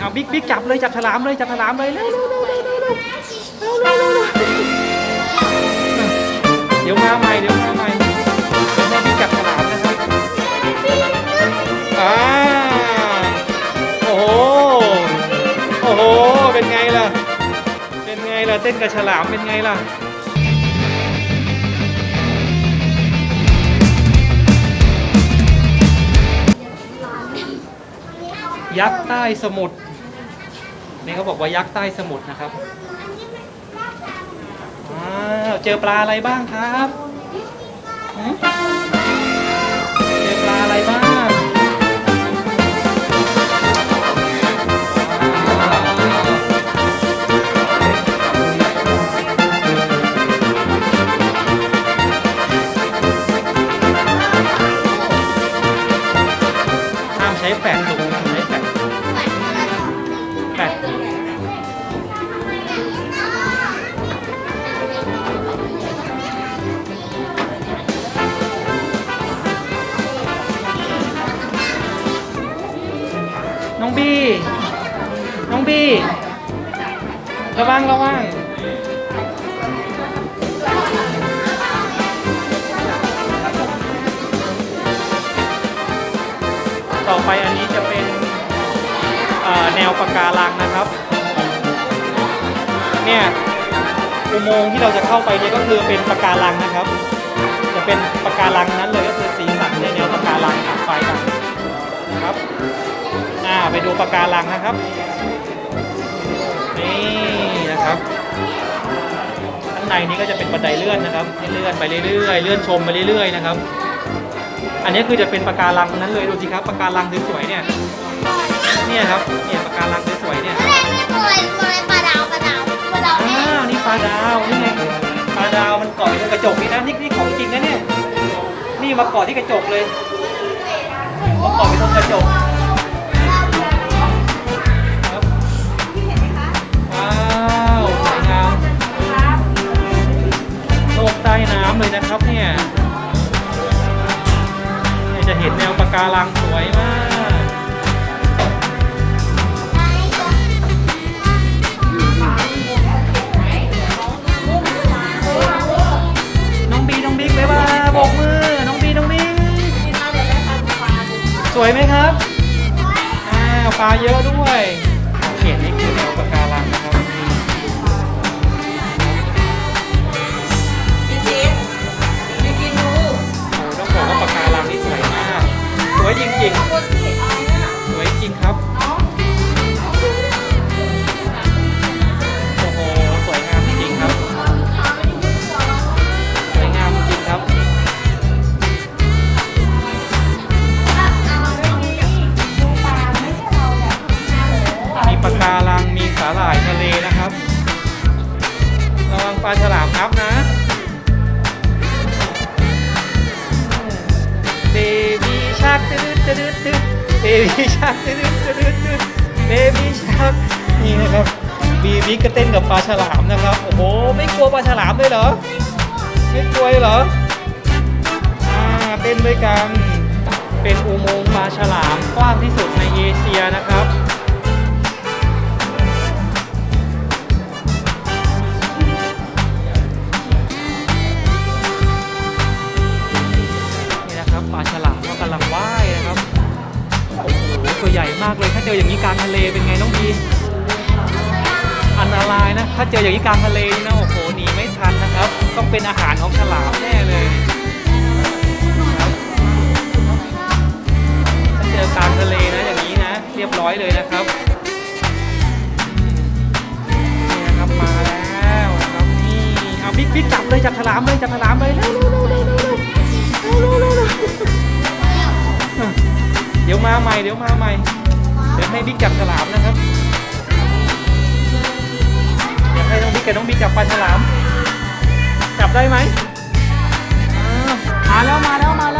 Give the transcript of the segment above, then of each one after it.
เอาบิ๊กบิ๊กจับเลยจับฉลามเลยจับฉลามเลยเร็วเร็วเร็วเร็วเร็วเร็วเร็วเดี๋ยวมาใหม่เดี๋ยวมาใหม่เดี๋ม่บิ๊กจับฉลามนะครับอ่าโอ้โหโอ้โหเป็นไงล่ะเป็นไงล่ะเต้นกับฉลามเป็นไงล่ะยักษ์ใต้สมุทร นี่เขาบอกว่ายักษ์ใต้สมุทรนะครับอ้าวเจอปลาอะไรบ้างครับ องบี้ น้องบี้ ระวังระวังต่อไปอันนี้จะเป็นแนวปะการังนะครับ เนี่ยอุโมงค์ที่เราจะเข้าไปเนี่ยก็คือเป็นปะการังนะครับ จะเป็นปะการังนั้นเลยก็คือสีสันในแนวปะการังอะไฟกันนะครับ อ่าไปดูปะการังนะครับ นี่นะครับ ข้างในนี้ก็จะเป็นบันไดเลื่อนนะครับให้เลื่อนไปเรื่อยๆ เลื่อนชมไปเรื่อยๆนะครับ อันนี้คือจะเป็นปะการังทั้งนั้นเลยดูสิครับปะการังสวยๆเนี่ยเนี่ยครับเนี่ยปะการังสวยๆเนี่ยอ้าวนี่ปลาดาวนี่ไงปลาดาวมันเกาะอยู่ตรงกระจกนี่นะนี่นี่ของจริงนะเนี่ยนี่มาเกาะที่กระจกเลยมาเกาะอยู่ตรงกระจก ใต้น้ำเลยนะครับเนี่ยเนี่ยจะเห็นแนวปะการังสวยมากน้องบีน้องบิ๊กบ๊ายบายโบกมือน้องบีน้องบิ๊กสวยไหมครับอ่าปลาเยอะด้วย บบี้ชักตืดตืดตืดเบบี้ชักนี่นะครับบีบีก็เต้นกับปลาฉลามนะครับ โอ้โห ไม่กลัวปลาฉลามเลยเหรอ ไม่กลัวเลยเหรอ อ่า เต้นด้วยกัน เป็นอุโมงค์ปลาฉลามกว้างที่สุดในเอเชียนะครับ ญ่มากเลย ถ้าเจออย่างนี้กลางทะเลเป็นไงน้องพีอันตรายนะ ถ้าเจออย่างนี้กลางทะเลนี่นะโอ้โหหนีไม่ทันนะครับ ต้องเป็นอาหารของฉลามแน่เลยถ้าเจอกลางทะเลนะอย่างนี้นะ เรียบร้อยเลยนะครับนี่นะครับมาแล้วครับนี่เอาบิ๊กบิ๊กจับเลยจับฉลามเลยจับฉลามเลยเร็วเร็วเร็วเร็วเร็ว ดี๋ยวมาใหม่เดี๋ยวมาใหม่ เดี๋ยวให้บิ๊กจับฉลามนะครับ เดี๋ยวให้น้องบิ๊กกับน้องบิ๊กจับปลาฉลาม จับได้ไหมอ้ามาแล้วมาแล้วมาแล้ว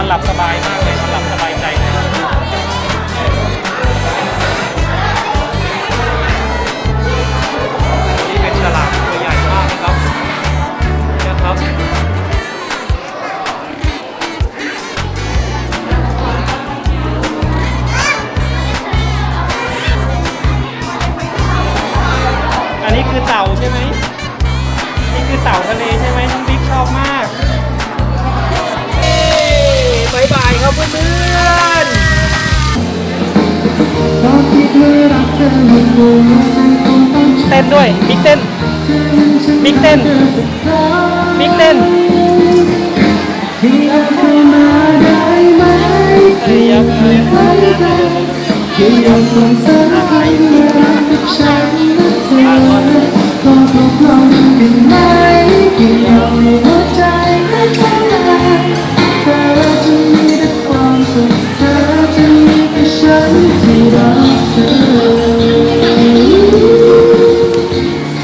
อนหลับสบายมากเลยนอนหลับสบายใจนะครับนี่เป็นฉลามตัวใหญ่มากนะครับนี่นะครับอันนี้คือเต่าใช่ไหมนี่คือเต่าทะเลใช่ไหมน้องบิ๊กชอบมาก บายครับเพื่อนๆเต้นด้วยบิ๊กเต้นบิ๊กเต้นบิ๊กเต้นเอ้ยยับเลยที่ยังคงสำคัญรักฉันและเธอก็พบ